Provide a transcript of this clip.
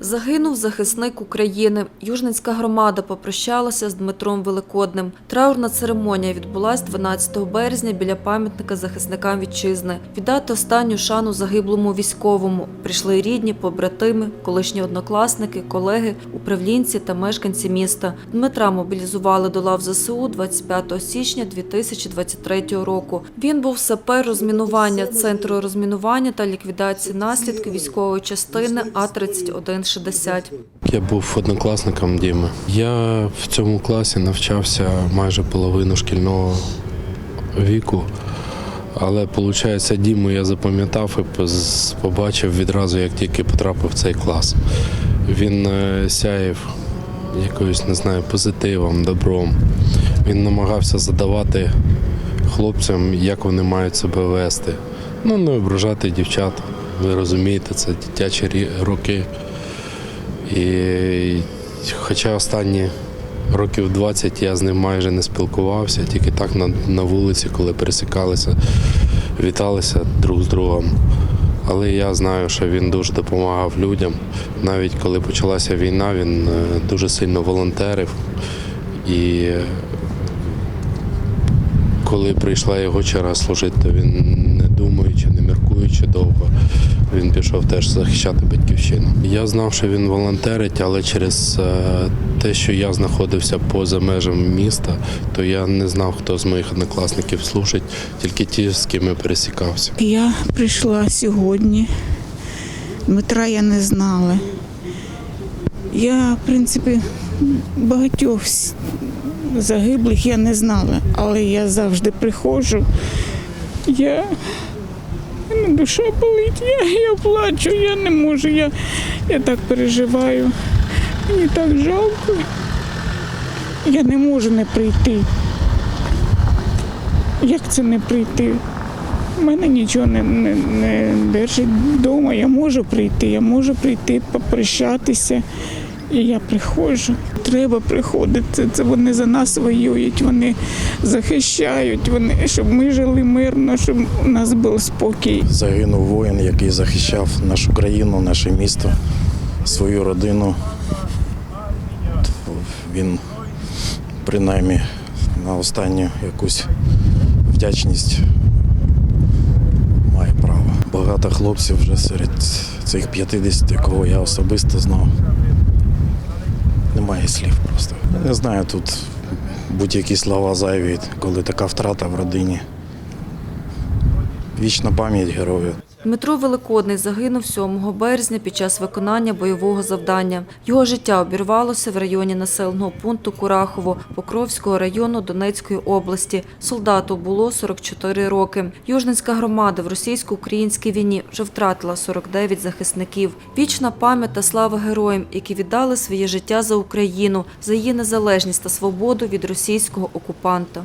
Загинув захисник України. Южницька громада попрощалася з Дмитром Великодним. Траурна церемонія відбулась 12 березня біля пам'ятника захисникам вітчизни. Віддати останню шану загиблому військовому. Прийшли рідні, побратими, колишні однокласники, колеги, управлінці та мешканці міста. Дмитра мобілізували до лав ЗСУ 25 січня 2023 року. Він був сапер розмінування центру розмінування та ліквідації наслідків військової частини А 3160 Я був однокласником Діми. Я в цьому класі навчався майже половину шкільного віку. Але виходить, Діму я запам'ятав і побачив відразу, як тільки потрапив в цей клас. Він е, сяяв якоюсь, не знаю, позитивом, добром. Він намагався задавати хлопцям, як вони мають себе вести. Ну, не ображати дівчат. Ви розумієте, це дитячі роки. І хоча останні років 20 я з ним майже не спілкувався, тільки так на, на вулиці, коли пересікалися, віталися друг з другом. Але я знаю, що він дуже допомагав людям. Навіть коли почалася війна, він е, дуже сильно волонтерив. І коли прийшла його черга служити, то він не думаючи, не міркуючи довго, він пішов теж захищати батьківщину. Я знав, що він волонтерить, але через е, те, що я знаходився поза межами міста, то я не знав, хто з моїх однокласників служить, тільки ті, з ким я пересікався. Я прийшла сьогодні. Дмитра я не знала. Я, в принципі, багатьох загиблих я не знала, але я завжди приходжу. Я мене душа болить, я, я плачу, я не можу, я, я так переживаю. Мені так жалко. Я не можу не прийти. Як це не прийти? У мене нічого не, не, не держить вдома. Я можу прийти, я можу прийти, попрощатися. І я приходжу. Треба приходити. Це вони за нас воюють, вони захищають, вони, щоб ми жили мирно, щоб у нас був спокій. Загинув воїн, який захищав нашу країну, наше місто, свою родину. Він принаймні на останню якусь вдячність має право. Багато хлопців вже серед цих 50, кого я особисто знав. Немає слів просто. Я не знаю, тут будь-які слова зайві, коли така втрата в родині. Вічна пам'ять героїв. Дмитро Великодний загинув 7 березня під час виконання бойового завдання. Його життя обірвалося в районі населеного пункту Курахово Покровського району Донецької області. Солдату було 44 роки. Южницька громада в російсько-українській війні вже втратила 49 захисників. Вічна пам'ять та слава героям, які віддали своє життя за Україну, за її незалежність та свободу від російського окупанта.